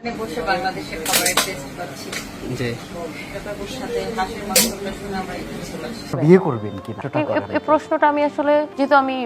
এখানে বসে বাংলাদেশের খাবারের টেস্ট পাচ্ছি। জি। ব্যাপারগুলোর সাথে হাঁসের মাংসটা শুনে আমরা এখানে চলে আসছি বিয়ে করবেন কি এই- এই- এই প্রশ্নটা আমি আসলে যেহেতু আমি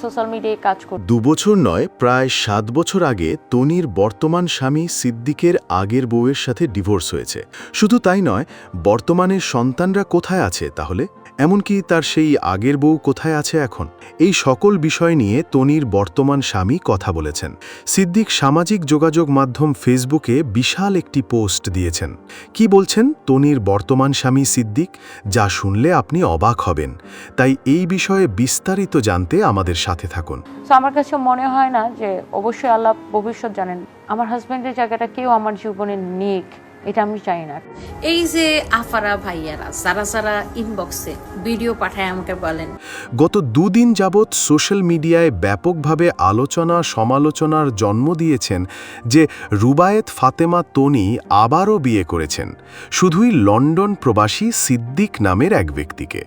সোশ্যাল মিডিয়ায় কাজ করি দুবছর নয় প্রায় সাত বছর আগে তনির বর্তমান স্বামী সিদ্দিকের আগের বউয়ের সাথে ডিভোর্স হয়েছে। শুধু তাই নয় বর্তমানে সন্তানরা কোথায় আছে তাহলে? এমনকি তার সেই আগের বউ কোথায় আছে এখন? এই সকল বিষয় নিয়ে তনির বর্তমান স্বামী কথা বলেছেন। সিদ্দিক সামাজিক যোগাযোগ মাধ্যম ফেসবুকে বিশাল একটি পোস্ট দিয়েছেন। কি বলছেন তনির বর্তমান স্বামী সিদ্দিক? যা শুনলে আপনি অবাক হবেন। তাই এই বিষয়ে বিস্তারিত জানতে আমাদের সাথে থাকুন। আমার কাছে মনে হয় না যে অবশ্যই আল্লাহ ভবিষ্যৎ জানেন। আমার হাজব্যান্ডের জায়গাটা কেউ আমার জীবনে নিক। এটা আমি চাই না। এই যে আফারা ভাইয়ারা যারা যারা ইনবক্সে ভিডিও পাঠায় আমাকে বলেন। গত দুদিন যাবৎ সোশ্যাল মিডিয়ায় ব্যাপকভাবে আলোচনা সমালোচনার জন্ম দিয়েছেন যে রুবায়েত ফাতেমা তনি আবারও বিয়ে করেছেন। শুধুই লন্ডন প্রবাসী সিদ্দিক নামের এক ব্যক্তিকে।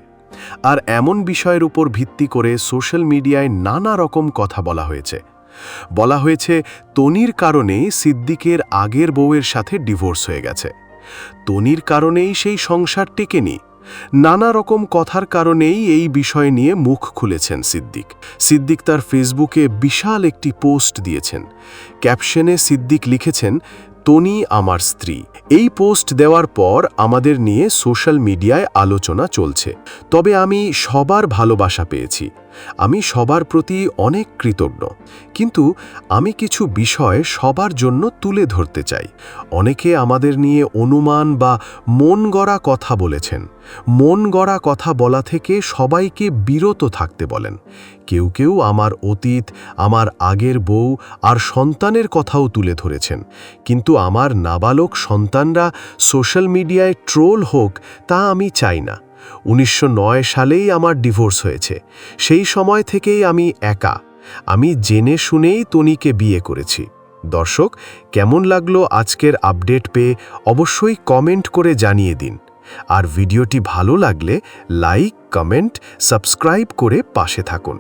আর এমন বিষয়ের উপর ভিত্তি করে সোশ্যাল মিডিয়ায় নানা রকম কথা বলা হয়েছে। বলা হয়েছে, তনির কারণেই সিদ্দিকের আগের বউয়ের সাথে ডিভোর্স হয়ে গেছে। তনির কারণেই সেই সংসার টেকেনি। নানা রকম কথার কারণেই এই বিষয় নিয়ে মুখ খুলেছেন সিদ্দিক। সিদ্দিক তার ফেসবুকে বিশাল একটি পোস্ট দিয়েছেন। ক্যাপশনে সিদ্দিক লিখেছেন, তনি আমার স্ত্রী। এই পোস্ট দেওয়ার পর আমাদের নিয়ে সোশ্যাল মিডিয়ায় আলোচনা চলছে। তবে আমি সবার ভালোবাসা পেয়েছি। আমি সবার প্রতি অনেক কৃতজ্ঞ। কিন্তু আমি কিছু বিষয় সবার জন্য তুলে ধরতে চাই। অনেকে আমাদের নিয়ে অনুমান বা মন গড়া কথা বলেছেন। মন গড়া কথা বলা থেকে সবাইকে বিরত থাকতে বলেন। কেউ কেউ আমার অতীত, আমার আগের বউ আর সন্তানের কথাও তুলে ধরেছেন। কিন্তু আমার নাবালক সন্তানরা সোশ্যাল মিডিয়ায় ট্রোল হোক তা আমি চাই না। উনিশশো নয় সালেই আমার ডিভোর্স হয়েছে। সেই সময় থেকেই আমি একা। আমি জেনে শুনেই তনিকে বিয়ে করেছি। দর্শক, কেমন লাগল আজকের আপডেট পেয়ে অবশ্যই কমেন্ট করে জানিয়ে দিন। আর ভিডিওটি ভালো লাগলে লাইক, কমেন্ট, সাবস্ক্রাইব করে পাশে থাকুন।